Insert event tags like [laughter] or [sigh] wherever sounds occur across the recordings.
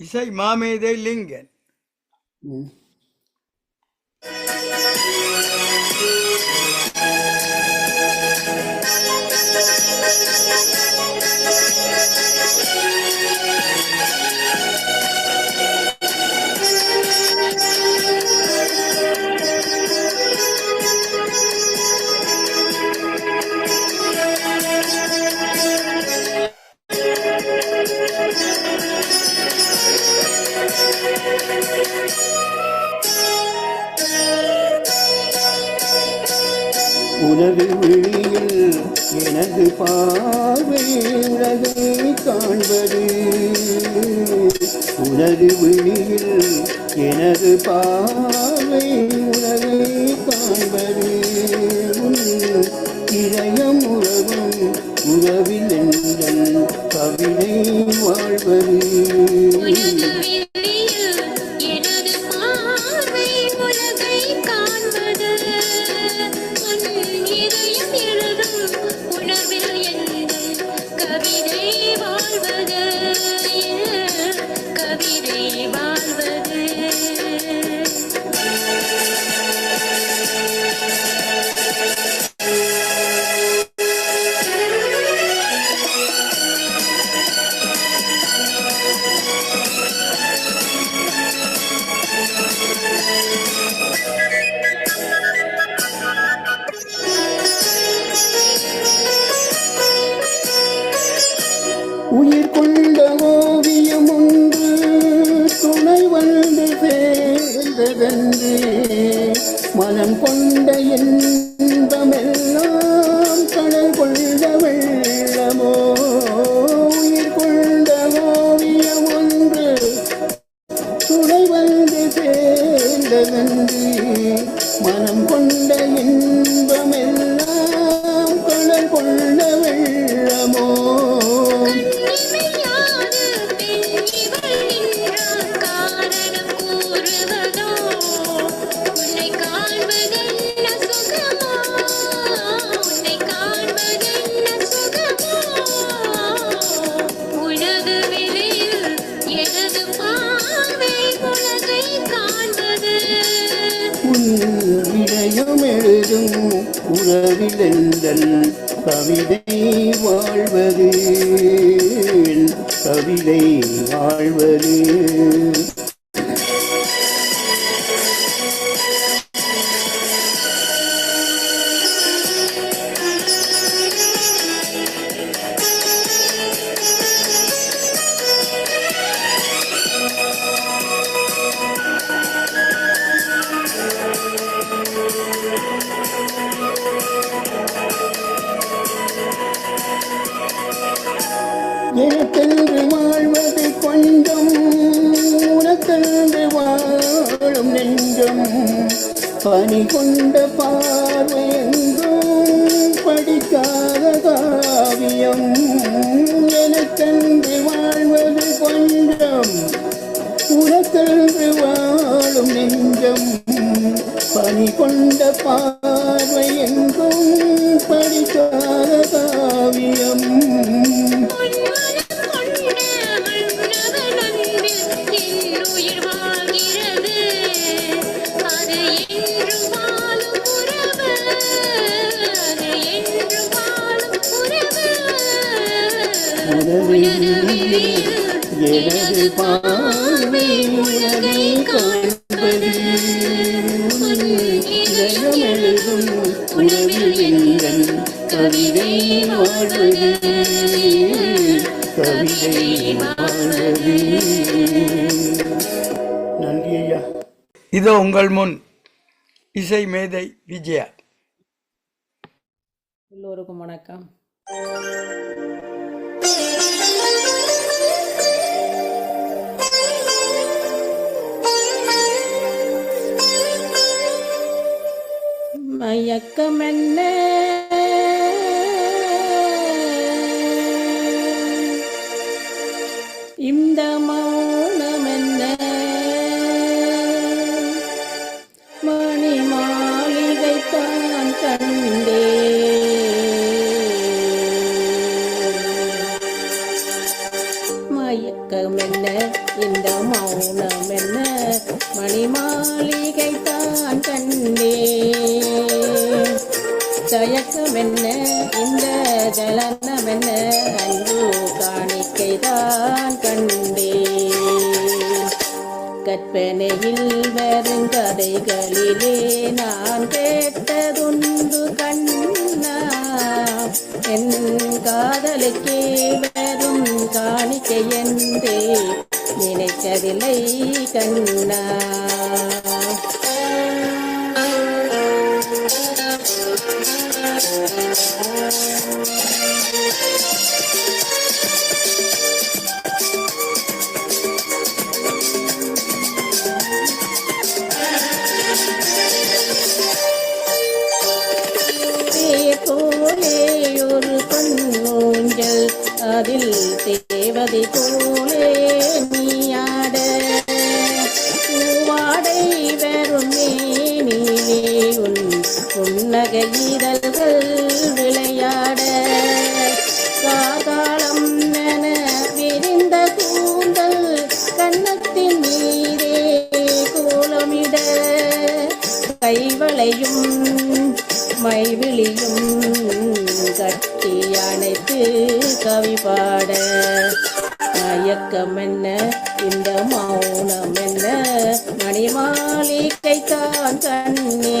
இசை மாமேதை லிங்கன் ம். எனது விழியில் எனது பார்வை உலகை காண்பது. உனது விழியில் எனது பார்வை உலகை காண்பது. உன் இதயம் உறவும் உறவில் எங்கள் கவிதை வாழ்வது. உறவிலெந்தன் கவிதை வாழ்வது கவிதை வாழ்வது எனக்கென்று வாழ்வது கொஞ்சம் உனக்கென்று வாழும் நெஞ்சம். பனி கொண்ட பார்வை எங்கும் படிக்காத காவியம் எனக்கென்று வாழ்வது கொஞ்சம் உனக்கென்று வாழும் நெஞ்சம். பனி கொண்ட பார்வை எங்கும் படிக்காத காவியம் பார்வை உலகை காண்பது. உன் இதயம் எழுதும் உணவில் எங்கள் கவிதை வாழ்வது. கவிதை வாழ்வது. நன்றி ஐயா. இதோ உங்கள் முன் இசை மேதை விஜயா. எல்லோருக்கும் வணக்கம். மயக்கமென்ன? இந்த மௌனமென்ன? மணி மாளிகை தான் கண்டே. தான் கண்டேன் கற்பனையில் வரும் கதைகளிலே நான் கேட்டதுண்டு கண்ணா என் காதலுக்கே வரும் காணிக்கை என்றே நினைக்கவில்லை கண்ணா அணைத்து கவி பாட. மயக்கம் என்ன இந்த மௌனம் என்ன மணிமாளிகை தான் கண்ணே.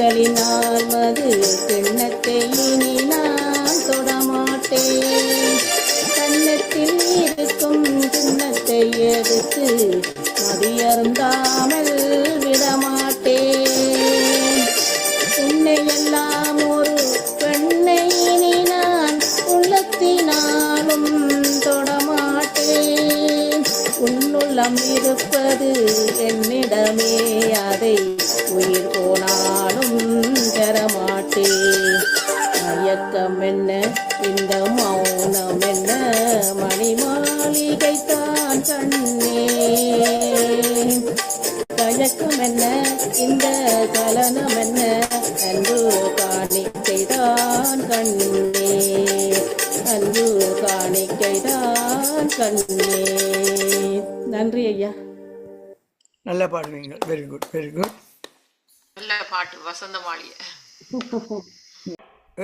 கைகளினால் மது கிண்ணத்தை இனி நான் தொடமாட்டேன். கன்னத்தில் இருக்கும் கிண்ணத்தை எடுத்து மதியருந்தாமல் விடமாட்டேன். உன்னை எல்லாம் ஒரு பெண்ணை இனி நான் உள்ளத்தினாலும் தொடமாட்டேன். உன்னுள்ளம் இருப்பது என்னிடமே அதை உயிர் மயக்கம் என்ன இந்த மௌனம் என்ன மணி மாளிகை தான் கண்ணே. தயக்கம் என்ன இந்த கலனம் என்ன அன்பு காணிக்கைதான் கண்ணே. அன்பு காணிக்கைதான் கண்ணே. நன்றி ஐயா. நல்லா பாடுவீங்க வெரி குட் வெரி குட் நல்ல பாட்டு வசந்த மாளிகை. [laughs]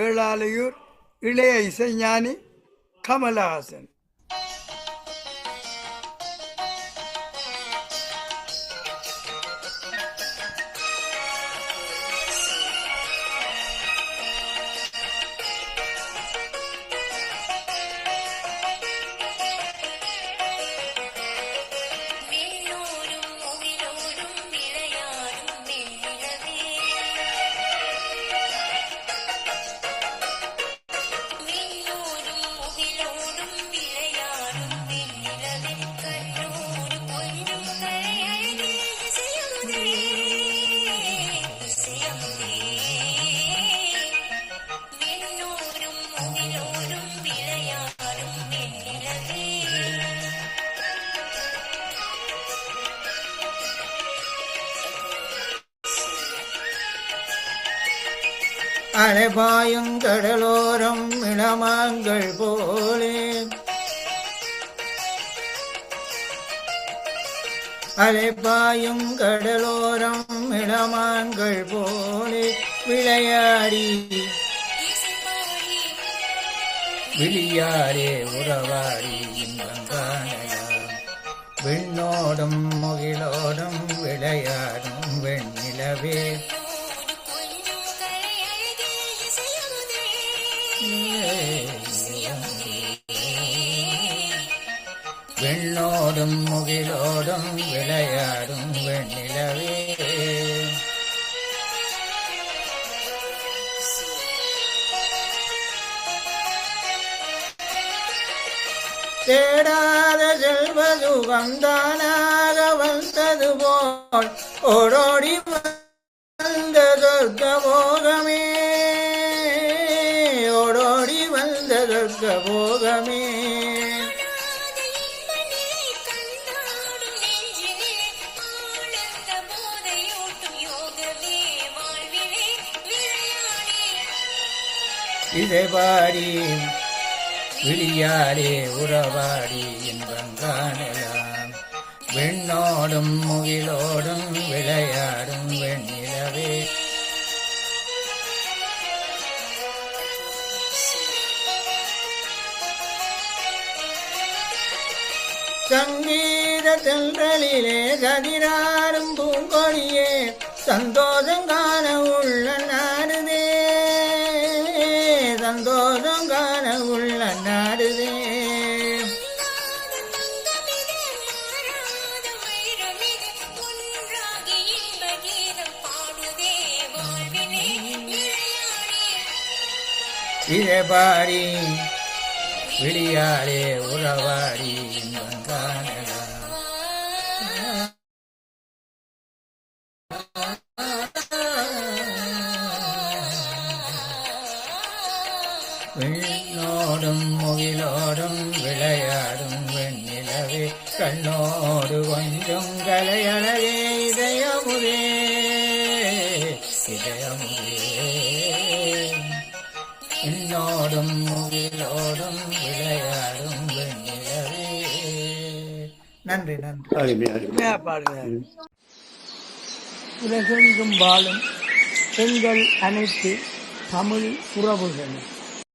ஏழாலையூர் இளைய இசைஞானி கமலஹாசன். அலைபாயுங்கடலோரம் இளமாங்கள் போலே. அலைபாயுங்கடலோரம் இளமான்கள் போலே. விளையாடி. இசைபாடி விழியாரே உறவாடி இன்பங்கானையாம். விண்ணோடும் முகிலோடும் விளையாடும் வெண்ணிலவே. விண்ணோடும் முகிலோடும் விளையாடும் வெண்ணிலவே. தேடாத செல்வது வந்தானாக வந்தது போல் ஓடோடி வந்த சொர்க்க போகமே இதை பாடி உறவாடி இன்பம் காணலாம். விண்ணோடும் முகிலோடும் விளையாடும் வெண்ணிலவே. சங்கீத தென்றலிலே கதிராடும் பூங்கொழியே சந்தோஷங்கான காண இதை பாடி உறவாடி இன்பம் காணலாம் விண்ணோடும் முகிலோடும் விளையாடும் வெண்ணிலவே கண்ணோடு கொஞ்சம் கலையழகே இதயமுதே இதயம் விண்ணோடும் முகிலோடும் விளையாடும் வெண்ணிலவே நன்றி நன்றி. பாடுங்க உலகெங்கும் வாழும் எங்கள் அனைத்து தமிழ் உறவுகளும்.